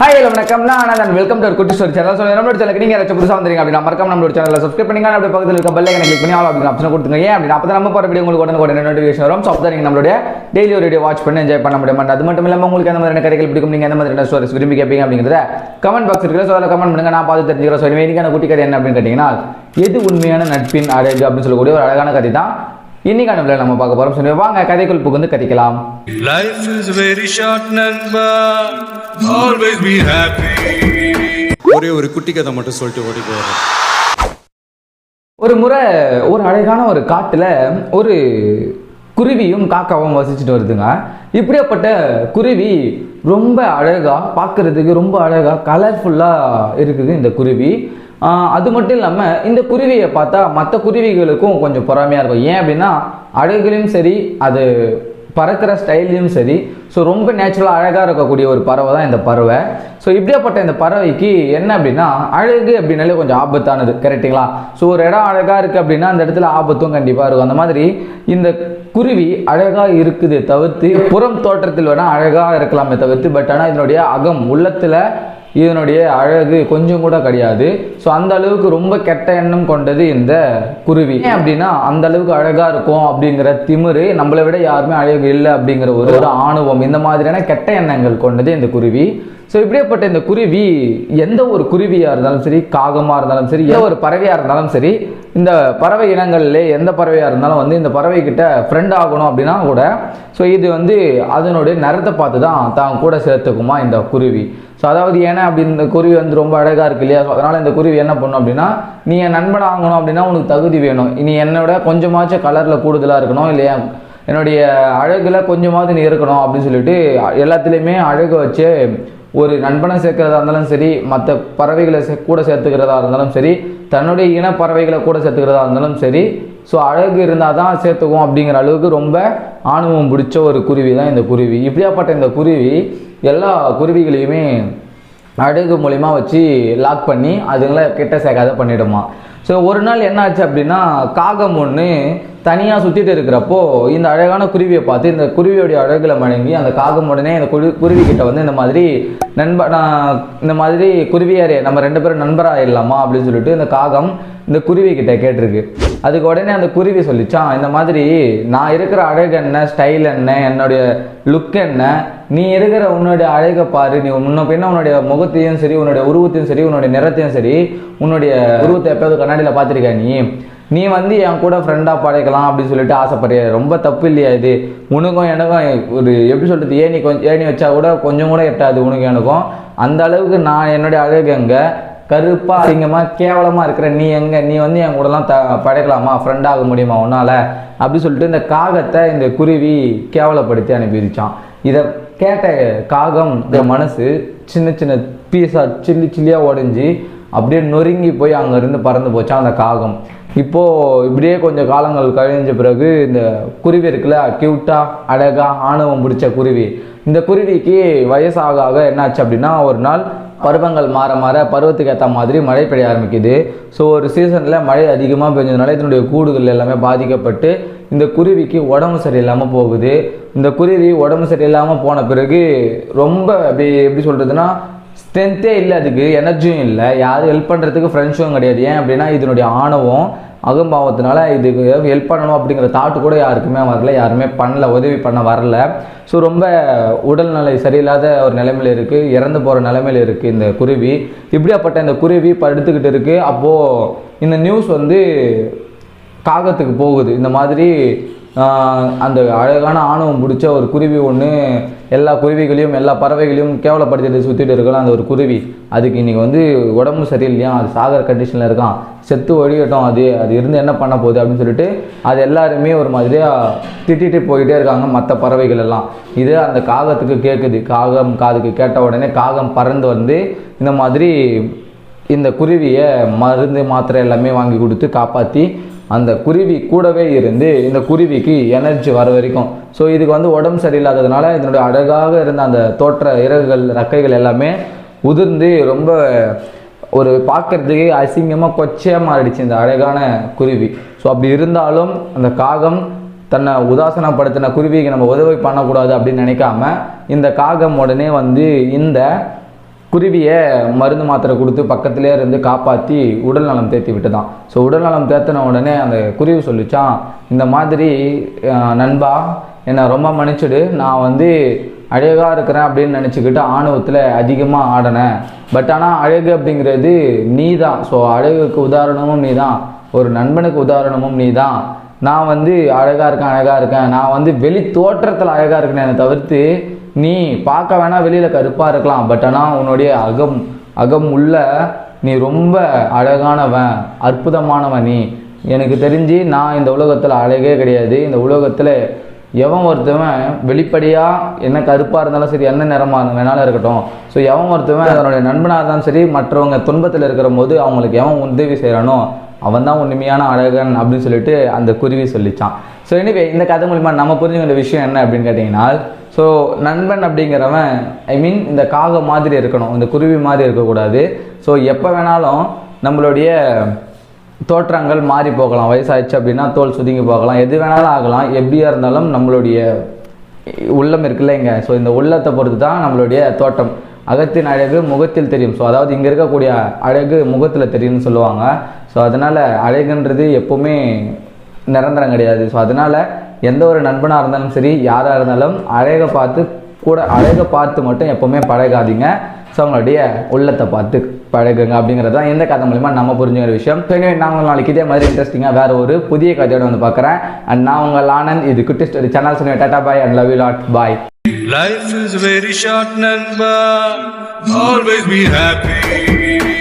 Hi hello வணக்கம். நான் Ananthan welcome to Kutty story channel so நம்மளோட சேனலுக்கு நீங்கள் ஏதாச்சும் புதுசாக வந்துருங்க அப்படின்னா மறக்காம நம்மளோட சேனலில் சப்ஸ்கிரைப் பண்ணிங்க அப்படி பக்கத்தில் இருக்க பெல்லை ஐக்கனை கிளிக் பண்ணி ஆல் அப்படின்னு ஆப்ஷன் கொடுத்துங்க ஏன் அப்படின்னா அப்போ நம்ம போகிற வீடியோ உங்களுக்கு உடனே உடனே நோட்டிஃபிகேஷன் வரும். ஸோ அப்போ நீங்கள் நம்மளுடைய டெய்லி ஒரு வீடியோ வாட்ச் பண்ணி என்ஜாய் பண்ண முடியும். அது மட்டும் இல்லாமல் உங்களுக்கு எந்த மாதிரியான கதைகள் பிடிக்கும்? நீங்கள் எந்த மாதிரியான ஸ்டோரிஸ் விரும்பி கேட்பீங்க அப்படிங்கிறத கமெண்ட் பாக்ஸ் இருக்கிற ஸோ அதில் கமெண்ட் பண்ணுங்க. நான் பார்த்து தெரிஞ்சுக்கிறேன். ஸோ இன்னைக்கான குட்டி கதை என்ன அப்படின்னு கேட்டிங்கன்னா எது உண்மையான நட்பின் அழகு அப்படின்னு சொல்லக்கூடிய ஒரு அழகான கதை தான் இன்னைக்கான வீடியோல நம்ம பார்க்க போகிறோம் சொல்லி வாங்க கதைக்குள் புகுந்து கதைக்கலாம். Life is very short, Nanba. Always be happy. ஒரே ஒரு குட்டி கதை மட்டும் சொல்லிட்டு ஓடி போயிடுறேன். ஒரு முறை ஒரு அழகான ஒரு காட்டுல ஒரு குருவியும் காக்காவும் வசிச்சுட்டு வருதுங்க. இப்படியாப்பட்ட குருவி ரொம்ப அழகா பார்க்கறதுக்கு ரொம்ப அழகா கலர்ஃபுல்லா இருக்குது இந்த குருவி. அது மட்டும் இல்லாமல் இந்த குருவியை பார்த்தா மற்ற குருவிகளுக்கும் கொஞ்சம் பொறாமையாக இருக்கும். ஏன் அப்படின்னா அழகுலையும் சரி அது பறக்கிற ஸ்டைல்லையும் சரி ஸோ ரொம்ப நேச்சுரலாக அழகாக இருக்கக்கூடிய ஒரு பறவை தான் இந்த பறவை. ஸோ இப்படியாப்பட்ட இந்த பறவைக்கு என்ன அப்படின்னா அழகு அப்படின்னாலே கொஞ்சம் ஆபத்தானது கரெக்டுங்களா ஸோ ஒரு இடம் அழகாக இருக்குது அப்படின்னா அந்த இடத்துல ஆபத்தும் கண்டிப்பாக இருக்கும். அந்த மாதிரி இந்த குருவி அழகாக இருக்குது தவிர்த்து புறம் தோற்றத்தில் வேணால் அழகாக இருக்கலாமே தவிர்த்து பட் ஆனால் இதனுடைய அகம் உள்ளத்தில் இதனுடைய அழகு கொஞ்சம் கூட கிடையாது. ஸோ அந்த அளவுக்கு ரொம்ப கெட்ட எண்ணம் கொண்டது இந்த குருவி. ஏன் அப்படின்னா அந்த அளவுக்கு அழகா இருக்கும் அப்படிங்கிற திமிரு நம்மளை விட யாருமே அழகு இல்லை அப்படிங்கிற ஒரு ஒரு ஆணவம். இந்த மாதிரியான கெட்ட எண்ணங்கள் கொண்டது இந்த குருவி. ஸோ இப்படியாப்பட்ட இந்த குருவி எந்த ஒரு குருவியாக இருந்தாலும் சரி காகமாக இருந்தாலும் சரி எந்த ஒரு பறவையாக இருந்தாலும் சரி இந்த பறவை இனங்கள்லே எந்த பறவையாக இருந்தாலும் வந்து இந்த பறவை ஃப்ரெண்ட் ஆகணும் அப்படின்னா கூட ஸோ இது வந்து அதனுடைய நிறத்தை பார்த்து தான் தான் கூட சேர்த்துக்குமா இந்த குருவி. ஸோ அதாவது ஏன்னா அப்படி இந்த குருவி வந்து ரொம்ப அழகாக இருக்கு இல்லையா? ஸோ அதனால் இந்த குருவி என்ன பண்ணும் அப்படின்னா நீ என் நண்பன் ஆகணும் அப்படின்னா உனக்கு தகுதி வேணும். நீ என்னோட கொஞ்சமாச்சும் கலரில் கூடுதலாக இருக்கணும் இல்லையா? என்னுடைய அழகில் கொஞ்சமாவது நீ இருக்கணும் அப்படின்னு சொல்லிட்டு எல்லாத்துலேயுமே அழகு வச்சு ஒரு நண்பனை சேர்க்கிறதா இருந்தாலும் சரி மற்ற பறவைகளை சே- கூட சேர்த்துக்கிறதா இருந்தாலும் சரி தன்னுடைய இன பறவைகளை கூட சேர்த்துக்கிறதா இருந்தாலும் சரி ஸோ அழகு இருந்தால் தான் சேர்த்துக்குவோம் அப்படிங்கிற அளவுக்கு ரொம்ப ஆணவம் பிடிச்ச ஒரு குருவி தான் இந்த குருவி. இப்படியாப்பட்ட இந்த குருவி எல்லா குருவிகளையுமே அழகு மூலிமா வச்சு லாக் பண்ணி அதுங்களை கிட்ட சேர்க்காத பண்ணிடுமா. ஸோ ஒரு நாள் என்ன ஆச்சு அப்படின்னா காகம் ஒன்று தனியாக சுற்றிட்டு இருக்கிறப்போ இந்த அழகான குருவியை பார்த்து இந்த குருவியோடைய அழகில் மணங்கி அந்த காகம் உடனே இந்த குரு குருவி கிட்ட வந்து இந்த மாதிரி நண்ப நான் இந்த மாதிரி குருவியாரே நம்ம ரெண்டு பேரும் நண்பராகிடலாமா அப்படின்னு சொல்லிட்டு இந்த காகம் இந்த குருவி கிட்ட கேட்டிருக்கு. அதுக்கு உடனே அந்த குருவி சொல்லிச்சான் இந்த மாதிரி நான் இருக்கிற அழகு என்ன ஸ்டைல் என்ன என்னுடைய லுக் என்ன நீ இருக்கிற உன்னுடைய அழகை பாரு நீ முன்ன பின்ன உன்னுடைய முகத்தையும் சரி உன்னுடைய உருவத்தையும் சரி உன்னுடைய நிறத்தையும் சரி உன்னுடைய உருவத்தை எப்பயாவது கண்ணாடியில் பார்த்துருக்க நீ? நீ வந்து என் கூட ஃப்ரெண்டாக படைக்கலாம் அப்படின்னு சொல்லிட்டு ஆசைப்படுறிய? ரொம்ப தப்பு இல்லையா இது? உனக்கும் எனக்கும் ஒரு எப்படி சொல்கிறது ஏணி கொஞ்சம் ஏணி வச்சா கூட கொஞ்சம் கூட எட்டாது உனக்கும் எனக்கும். அந்த அளவுக்கு நான் என்னுடைய அழகு அங்கே கருப்பாக அதிகமாக கேவலமாக இருக்கிற நீ எங்கே? நீ வந்து என் கூடலாம் த படைக்கலாமா ஃப்ரெண்டாக ஆக முடியுமா உன்னால்? அப்படி சொல்லிட்டு இந்த காகத்தை இந்த குருவி கேவலப்படுத்தி அனுப்பிடுச்சான் இதை கேட்ட காகம் இந்த மனசு சின்ன சின்ன பீஸா சில்லி சில்லியாக உடஞ்சி அப்படியே நொறுங்கி போய் அங்கேருந்து பறந்து போச்சான் அந்த காகம். இப்போது இப்படியே கொஞ்சம் காலங்கள் கழிஞ்ச பிறகு இந்த குருவி இருக்குல்ல க்யூட்டாக அழகாக ஆணவம் பிடிச்ச குருவி. இந்த குருவிக்கு வயசாக ஆக என்னாச்சு அப்படின்னா ஒரு நாள் பருவங்கள் மாற மாற பருவத்துக்கு ஏற்ற மாதிரி மழை பெய்ய ஆரம்பிக்குது. ஸோ ஒரு சீசனில் மழை அதிகமாக பெஞ்சதுனால இதனுடைய கூடுகள் எல்லாமே பாதிக்கப்பட்டு இந்த குருவிக்கு உடம்பு சரியில்லாமல் போகுது. இந்த குருவி உடம்பு சரியில்லாமல் போன பிறகு ரொம்ப அப்படி எப்படி சொல்கிறதுனா ஸ்ட்ரென்த்தே இல்லை அதுக்கு எனர்ஜியும் இல்லை. யாரும் ஹெல்ப் பண்ணுறதுக்கு ஃப்ரெண்ட்ஸும் கிடையாது. ஏன் அப்படின்னா இதனுடைய ஆணவம் அகம்பாவத்தினால இதுக்கு ஹெல்ப் பண்ணணும் அப்படிங்கிற தாட்டு கூட யாருக்குமே வரல. யாருமே பண்ணல உதவி பண்ண வரல. ஸோ ரொம்ப உடல்நிலை சரியில்லாத ஒரு நிலைமையில இருக்குது இறந்து போகிற நிலைமையில் இருக்குது இந்த குருவி. இப்படியாப்பட்ட இந்த குருவி படுத்துக்கிட்டு இருக்குது அப்போது இந்த நியூஸ் வந்து காகத்துக்கு போகுது. இந்த மாதிரி அந்த அழகான ஆணவம் பிடிச்ச ஒரு குருவி ஒன்று எல்லா குருவிகளையும் எல்லா பறவைகளையும் கேவலப்படுத்திட்டு சுற்றிட்டு இருக்கலாம். அந்த ஒரு குருவி அதுக்கு இன்றைக்கி வந்து உடம்பு சரியில்லையா அது சாகர கண்டிஷனில் இருக்கான் செத்து ஒழியட்டும் அது அது இருந்து என்ன பண்ண போகுது அப்படின்னு சொல்லிட்டு அது எல்லாருமே ஒரு மாதிரியாக திட்டிட்டு போயிட்டே இருக்காங்க மற்ற பறவைகள் எல்லாம். இது அந்த காகத்துக்கு கேட்குது காகம் காதுக்கு கேட்ட உடனே காகம் பறந்து வந்து இந்த மாதிரி இந்த குருவியை மருந்து மாத்திரை எல்லாமே வாங்கி கொடுத்து காப்பாற்றி அந்த குருவி கூடவே இருந்து இந்த குருவிக்கு எனர்ஜி வர வரைக்கும். ஸோ இதுக்கு வந்து உடம்பு சரியில்லாததுனால இதனுடைய அழகாக இருந்த அந்த தோற்ற இறகுகள் ரக்கைகள் எல்லாமே உதிர்ந்து ரொம்ப ஒரு பார்க்கறதுக்கு அசிங்கமாக கொச்சையாக மாறிடுச்சு இந்த அழகான குருவி. ஸோ அப்படி இருந்தாலும் அந்த காகம் தன்னை உதாசனப்படுத்தின குருவிக்கு நம்ம உதவி பண்ணக்கூடாது அப்படின்னு நினைக்காம இந்த காகம் உடனே வந்து இந்த குருவியை மருந்து மாத்திரை கொடுத்து பக்கத்திலே இருந்து காப்பாற்றி உடல் நலம் தேத்தி விட்டுதான். ஸோ உடல் நலம் தேத்தின உடனே அந்த குருவி சொல்லிச்சான் இந்த மாதிரி நண்பா என்னை ரொம்ப மன்னிச்சிடு. நான் வந்து அழகாக இருக்கிறேன் அப்படின்னு நினச்சிக்கிட்டு ஆணவத்தில் அதிகமாக ஆடினேன். பட் ஆனால் அழகு அப்படிங்கிறது நீ தான் ஸோ அழகுக்கு உதாரணமும் நீ தான் ஒரு நண்பனுக்கு உதாரணமும் நீ தான் நான் வந்து அழகாக இருக்கேன் அழகாக இருக்கேன். நான் வந்து வெளி தோற்றத்தில் அழகாக இருக்கேனே தவிர்த்து நீ பார்க்க வேணா வெளியில் கருப்பாக இருக்கலாம் பட் ஆனால் உன்னுடைய அகம் அகம் உள்ள நீ ரொம்ப அழகானவன் அற்புதமானவன் நீ. எனக்கு தெரிஞ்சு நான் இந்த உலகத்தில் அழகே கிடையாது. இந்த உலகத்தில் எவன் ஒருத்தவன் வெளிப்படையாக என்ன கருப்பாக இருந்தாலும் சரி என்ன நிறமாக வேணாலும் இருக்கட்டும். ஸோ எவன் ஒருத்தவன் அதனுடைய நண்பனாக இருந்தாலும் சரி மற்றவங்க துன்பத்தில் இருக்கிற போது அவங்களுக்கு எவன் உதவி செய்கிறானோ அவன் தான் உண்மையான அழகன் அப்படின்னு சொல்லிட்டு அந்த குருவி சொல்லிச்சான். ஸோ எனிவே இந்த கதை மூலிமா நம்ம புரிஞ்சுக்கிற விஷயம் என்ன அப்படின்னு கேட்டிங்கன்னா ஸோ நண்பன் அப்படிங்கிறவன் ஐ மீன் இந்த காகம் மாதிரி இருக்கணும். இந்த குருவி மாதிரி இருக்கக்கூடாது. ஸோ எப்போ வேணாலும் நம்மளுடைய தோற்றங்கள் மாறி போகலாம். வயசாயிடுச்சு அப்படின்னா தோல் சுதுங்கி போகலாம். எது வேணாலும் ஆகலாம். எப்படியா இருந்தாலும் நம்மளுடைய உள்ளம் இருக்குல்ல இங்கே. ஸோ இந்த உள்ளத்தை பொறுத்து தான் நம்மளுடைய தோட்டம். அகத்தின் அழகு முகத்தில் தெரியும். ஸோ அதாவது இங்கே இருக்கக்கூடிய அழகு முகத்தில் தெரியும்னு சொல்லுவாங்க. ஸோ அதனால் அழகுன்றது எப்போவுமே நிரந்தரம் கிடையாது. ஸோ அதனால் எந்த ஒரு நண்பனாக இருந்தாலும் சரி யாராக இருந்தாலும் அழகை பார்த்து கூட அழகை பார்த்து மட்டும் எப்போவுமே பழகாதீங்க. ஸோ அவங்களுடைய உள்ளத்தை பார்த்து பழகுங்க அப்படிங்கிறது தான் எந்த கதை மூலிமா நம்ம புரிஞ்சுக்கிற விஷயம். ஸோ நான் நாளைக்கு இதே மாதிரி இன்ட்ரெஸ்டிங்காக வேறு ஒரு புதிய கதையோட வந்து பார்க்குறேன். அண்ட் நான் உங்கள் ஆனந்த் இது Kutty story channel tata bye and love you lot bye Life is very short, Nanba. Always be happy.